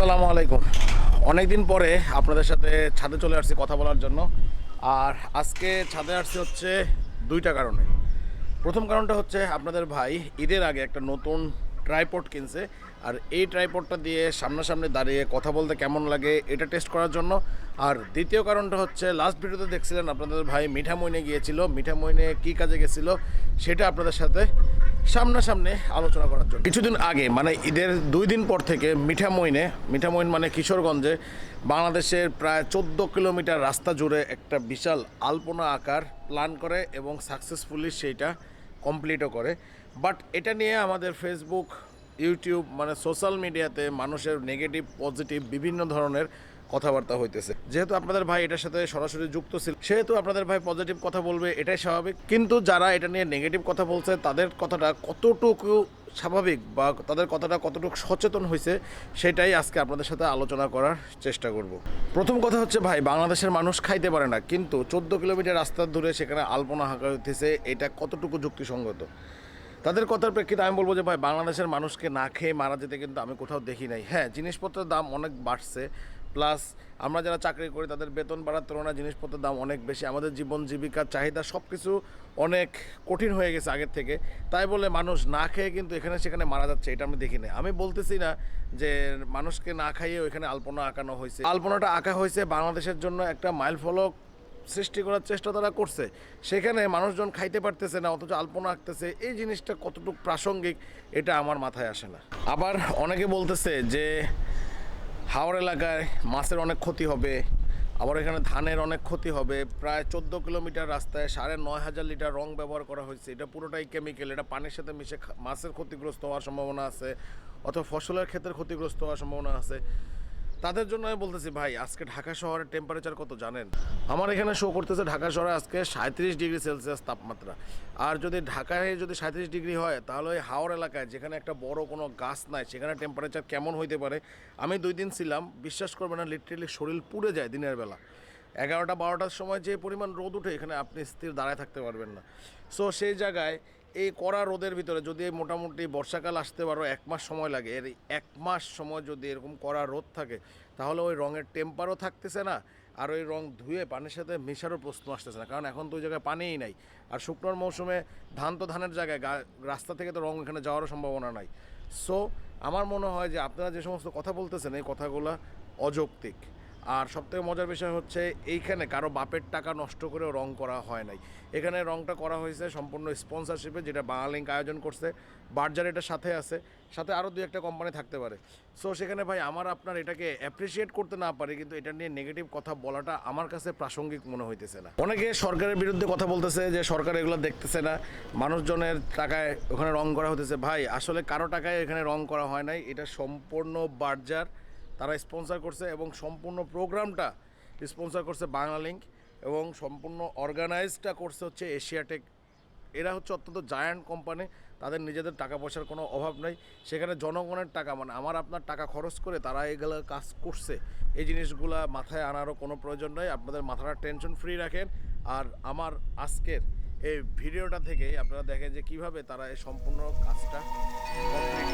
আলাইকুম। অনেক দিন পরে আপনাদের সাথে ছাদে চলে আসছি কথা বলার জন্য। আর আজকে ছাদে আসছি হচ্ছে দুইটা কারণে। প্রথম কারণটা হচ্ছে আপনাদের ভাই ঈদের আগে একটা নতুন ট্রাইপড কিনছে। আর এই ট্রাইপডটা দিয়ে সামনাসামনি দাঁড়িয়ে কথা বলতে কেমন লাগে এটা টেস্ট করার জন্য। আর দ্বিতীয় কারণটা হচ্ছে লাস্ট ভিডিওতে দেখছিলেন আপনাদের ভাই মিঠামইনে গিয়েছিল। মিঠামইনে কী কাজে গেছিল সেটা আপনাদের সাথে সামনাসামনি আলোচনা করার জন্য। কিছুদিন আগে মানে ঈদের দুই দিন পর থেকে মিঠামইনে, মিঠামইন মানে কিশোরগঞ্জে বাংলাদেশের প্রায় চোদ্দ কিলোমিটার রাস্তা জুড়ে একটা বিশাল আলপনা আকার প্ল্যান করে এবং সাকসেসফুলি সেইটা কমপ্লিটও করে। বাট এটা নিয়ে আমাদের ফেসবুক ইউটিউব মানে সোশ্যাল মিডিয়াতে মানুষের নেগেটিভ পজিটিভ বিভিন্ন ধরনের কথাবার্তা হইতেছে। যেহেতু আপনাদের ভাই এটার সাথে সরাসরি যুক্ত ছিল, সেহেতু আপনাদের ভাই পজিটিভ কথা বলবে, এটাই স্বাভাবিক। কিন্তু যারা এটা নিয়ে নেগেটিভ কথা বলছে, তাদের কথাটা কতটুকু স্বাভাবিক বা তাদের কথাটা কতটুকু সচেতন হয়েছে সেটাই আজকে আপনাদের সাথে আলোচনা করার চেষ্টা করব। প্রথম কথা হচ্ছে, ভাই, বাংলাদেশের মানুষ খাইতে পারে না, কিন্তু চোদ্দ কিলোমিটার রাস্তা ধরে সেখানে আলপনা হাঁকা হইতেছে, এটা কতটুকু যুক্তিসঙ্গত? তাদের কথার প্রেক্ষিতে আমি বলব যে, ভাই, বাংলাদেশের মানুষকে না খেয়ে মারা যেতে কিন্তু আমি কোথাও দেখি নাই। হ্যাঁ জিনিসপত্রের দাম অনেক বাড়ছে প্লাস আমরা যারা চাকরি করি, তাদের বেতন বাড়ার তুলনায় জিনিসপত্রের দাম অনেক বেশি। আমাদের জীবন জীবিকার চাহিদা সব কিছু অনেক কঠিন হয়ে গেছে আগের থেকে। তাই বলে মানুষ না খেয়ে কিন্তু এখানে সেখানে মারা যাচ্ছে, এটা আমি দেখি নাই আমি বলতেছি না যে মানুষকে না খাইয়ে ওইখানে আলপনা আঁকানো হয়েছে। আলপনাটা আঁকা হয়েছে বাংলাদেশের জন্য একটা মাইল ফলক সৃষ্টি করার চেষ্টা তারা করছে। সেখানে মানুষজন খাইতে পারতেছে না, অথচ আলপনা আঁকতেছে। এই জিনিসটা কতটুকু প্রাসঙ্গিক, এটা আমার মাথায় আসে না। আবার অনেকে বলতেছে যে হাওড় এলাকায় মাছের অনেক ক্ষতি হবে, আবার এখানে ধানের অনেক ক্ষতি হবে। প্রায় চোদ্দ কিলোমিটার রাস্তায় সাড়ে নয় হাজার লিটার রং ব্যবহার করা হয়েছে। এটা পুরোটাই কেমিক্যাল এটা পানির সাথে মিশে মাছের ক্ষতিগ্রস্ত হওয়ার সম্ভাবনা আছে, অথবা ফসলের ক্ষেত্রে ক্ষতিগ্রস্ত হওয়ার সম্ভাবনা আছে। তাদের জন্য আমি বলতেছি, ভাই, আজকে ঢাকা শহরের টেম্পারেচার কত জানেন? আমার এখানে শো করতেছে ঢাকা শহরে আজকে সাঁত্রিশ ডিগ্রি সেলসিয়াস তাপমাত্রা। আর যদি ঢাকায় যদি সাঁত্রিশ ডিগ্রি হয়, তাহলে ওই হাওড় এলাকায়, যেখানে একটা বড় কোনো গাছ নাই, সেখানে টেম্পারেচার কেমন হইতে পারে? আমি দুই দিন ছিলাম, বিশ্বাস করবে না লিটারেলি শরীর পুড়ে যায় দিনের বেলা। এগারোটা বারোটার সময় যে পরিমাণ রোদ উঠে, এখানে আপনি স্থির দাঁড়ায় থাকতে পারবেন না। সো সেই জায়গায় এই কড়া রোদের ভিতরে যদি মোটামুটি বর্ষাকাল আসতে পারো, এক মাস সময় লাগে। এর এক মাস সময় যদি এরকম কড়া রোদ থাকে, তাহলে ওই রঙের টেম্পারও থাকতেছে না, আর ওই রং ধুয়ে পানির সাথে মেশারও প্রশ্ন আসতেছে না। কারণ এখন তো ওই জায়গায় পানিই নাই। আর শুকনোর মৌসুমে ধান তো ধানের জায়গায় রাস্তা থেকে তো রং এখানে যাওয়ারও সম্ভাবনা নাই। সো আমার মনে হয় যে আপনারা যে সমস্ত কথা বলতেছেন, এই কথাগুলো অযৌক্তিক। আর সবথেকে মজার বিষয় হচ্ছে এইখানে কারও বাপের টাকা নষ্ট করেও রং করা হয় নাই। এখানে রংটা করা হয়েছে সম্পূর্ণ স্পন্সরশিপে যেটা বাংলালিঙ্ক আয়োজন করছে। বার্জার এটার সাথে আছে, সাথে আরও দু একটা কোম্পানি থাকতে পারে। সো সেখানে ভাই আমার আপনার এটাকে অ্যাপ্রিসিয়েট করতে না পারে, কিন্তু এটা নিয়ে নেগেটিভ কথা বলাটা আমার কাছে প্রাসঙ্গিক মনে হইতেছে না। অনেকে সরকারের বিরুদ্ধে কথা বলতেছে যে সরকার এগুলো দেখতেছে না, মানুষজনের টাকায় ওখানে রং করা হতেছে ভাই, আসলে কারও টাকায় এখানে রং করা হয় নাই, এটা সম্পূর্ণ বার্জার। তারা স্পন্সর করছে এবং সম্পূর্ণ প্রোগ্রামটা স্পন্সর করছে বাংলা লিঙ্ক এবং সম্পূর্ণ অর্গানাইজটা করছে হচ্ছে এশিয়াটেক। এরা হচ্ছে অত্যন্ত জায়ান্ট কোম্পানি, তাদের নিজেদের টাকা পয়সার কোনো অভাব নেই। সেখানে জনগণের টাকা মানে আমার আপনার টাকা খরচ করে তারা এগুলো কাজ করছে। এই জিনিসগুলা মাথায় আনারও কোনো প্রয়োজন নেই, আপনাদের মাথাটা টেনশন ফ্রি রাখেন। আর আমার আজকের এই ভিডিওটা থেকে আপনারা দেখেন যে কীভাবে তারা এই সম্পূর্ণ কাজটা complete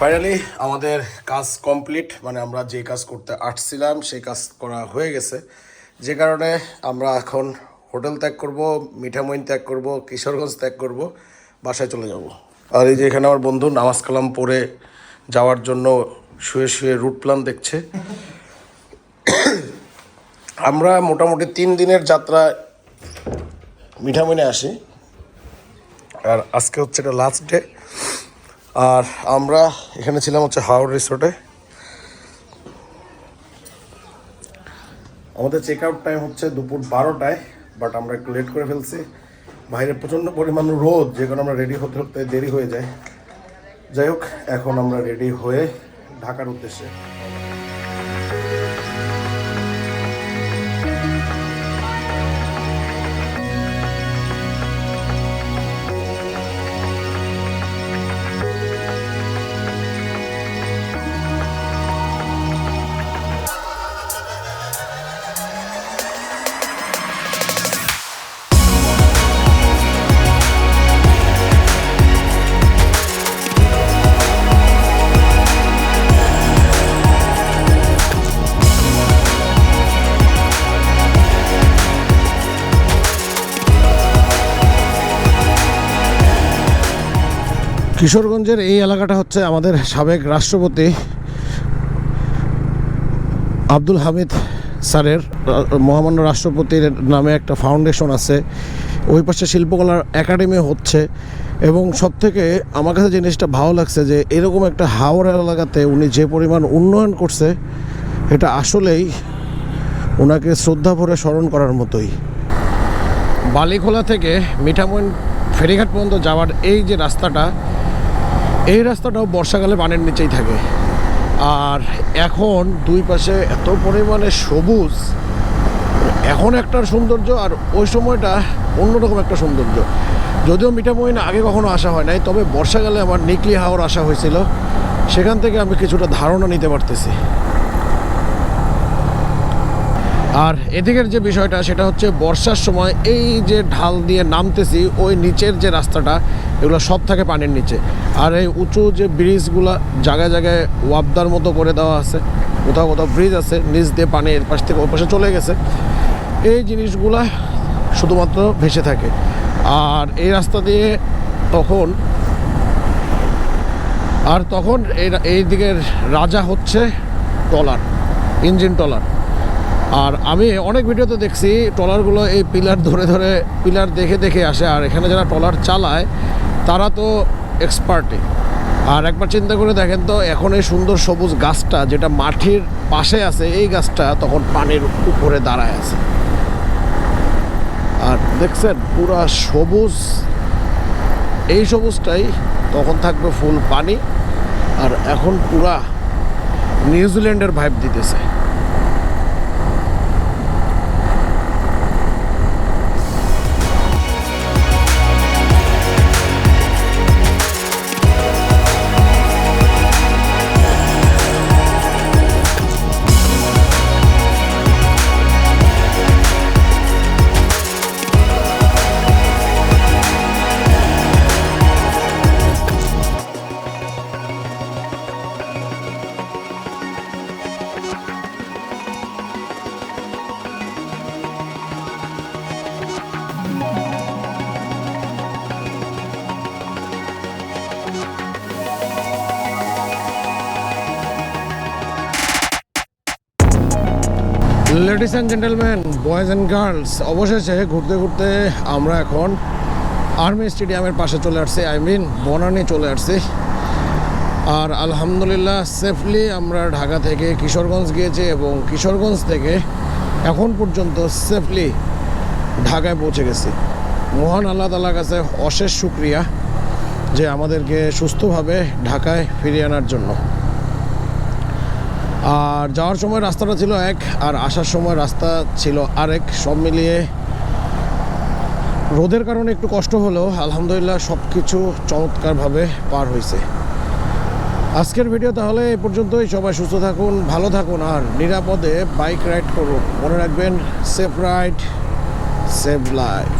ফাইনালি আমাদের কাজ কমপ্লিট মানে আমরা যে কাজ করতে আসছিলাম, সেই কাজ করা হয়ে গেছে। যে কারণে আমরা এখন হোটেল ত্যাগ করব মিঠামইন ত্যাগ করব, কিশোরগঞ্জ ত্যাগ করব, বাসায় চলে যাব। আর এই যে এখানে আমার বন্ধু নামাজ কালাম পড়ে যাওয়ার জন্য শুয়ে শুয়ে রুট প্ল্যান দেখছে। আমরা মোটামুটি তিন দিনের যাত্রা মিঠামইনে আসি। আর আজকে হচ্ছে এটা লাস্ট ডে আর আমরা এখানে ছিলাম হচ্ছে হাওড় রিসোর্টে। আমাদের চেক আউট টাইম হচ্ছে দুপুর বারোটায় বাট আমরা একটু লেট করে ফেলছি। বাইরে প্রচণ্ড পরিমাণ রোদ, যে কারণে আমরা রেডি হতে হতে দেরি হয়ে যায়। যাই হোক, এখন আমরা রেডি হয়ে ঢাকার উদ্দেশ্যে। কিশোরগঞ্জের এই এলাকাটা হচ্ছে আমাদের সাবেক রাষ্ট্রপতি আব্দুল হামিদ স্যারের, মহামান্য রাষ্ট্রপতির নামে একটা ফাউন্ডেশন আছে। ওই পাশে শিল্পকলার একাডেমি হচ্ছে এবং সব থেকে আমার কাছে জিনিসটা ভালো লাগছে যে এরকম একটা হাওড়া এলাকাতে উনি যে পরিমাণ উন্নয়ন করছে, এটা আসলেই ওনাকে শ্রদ্ধা ভরে স্মরণ করার মতোই। বালিখোলা থেকে মিঠামইন ফেরিঘাট পর্যন্ত যাওয়ার এই যে রাস্তাটা এই রাস্তাটাও বর্ষাকালে পানির নিচেই থাকে। আর এখন দুই পাশে এত পরিমাণে সবুজ, এখন একটা সৌন্দর্য আর ওই সময়টা অন্যরকম একটা সৌন্দর্য। যদিও মিঠামইন আগে কখনো আসা হয় নাই, তবে বর্ষাকালে আমার নিকলি হাওয়ার আসা হয়েছিল। সেখান থেকে আমি কিছুটা ধারণা নিতে পারতেছি। আর এদিকের যে বিষয়টা, সেটা হচ্ছে বর্ষার সময় এই যে ঢাল দিয়ে নামতেছি, ওই নিচের যে রাস্তাটা, এগুলো সব থাকে পানির নিচে। আর এই উঁচু যে ব্রিজগুলো, জায়গায় জায়গায় ওয়াবদার মতো করে দেওয়া আছে, কোথাও কোথাও ব্রিজ আছে, নিচ দিয়ে পানি এর পাশ থেকে ওই পাশে চলে গেছে। এই জিনিসগুলা শুধুমাত্র ভেসে থাকে। আর এই রাস্তা দিয়ে তখন, আর তখন এই দিকের রাজা হচ্ছে টলার, ইঞ্জিন টলার। আর আমি অনেক ভিডিওতে দেখছি ট্রলারগুলো এই পিলার ধরে ধরে, পিলার দেখে দেখে আসে, আর এখানে যারা ট্রলার চালায়, তারা তো এক্সপার্টই। আর একবার চিন্তা করে দেখেন তো, এখন এই সুন্দর সবুজ গাছটা যেটা মাটির পাশে আছে, এই গাছটা তখন পানির উপরে দাঁড়ায় আছে। আর দেখছেন, পুরা সবুজ, এই সবুজটাই তখন থাকবে ফুল পানি, আর এখন পুরা নিউজিল্যান্ডের ভাইব দিতেছে। Ladies and gentleman boys and girls অবশেষে ঘুরতে ঘুরতে আমরা এখন আর্মি স্টেডিয়ামের পাশে চলে আসছি আই মিন বনানি চলে আসছি। আর আলহামদুলিল্লাহ সেফলি আমরা ঢাকা থেকে কিশোরগঞ্জ গিয়েছি এবং কিশোরগঞ্জ থেকে এখন পর্যন্ত সেফলি ঢাকায় পৌঁছে গেছি। মহান আল্লাহ তালার কাছে অশেষ শুক্রিয়া যে আমাদেরকে সুস্থভাবে ঢাকায় ফিরিয়ে আনার জন্য। আর যাওয়ার সময় রাস্তাটা ছিল এক, আর আসার সময় রাস্তা ছিল আরেক। সব মিলিয়ে রোদের কারণে একটু কষ্ট হলেও আলহামদুলিল্লাহ সব কিছু চমৎকারভাবে পার হয়েছে আজকের ভিডিও তাহলে এ পর্যন্তই। সবাই সুস্থ থাকুন, ভালো থাকুন, আর নিরাপদে বাইক রাইড করুন। মনে রাখবেন সেফ রাইড সেভ লাইফ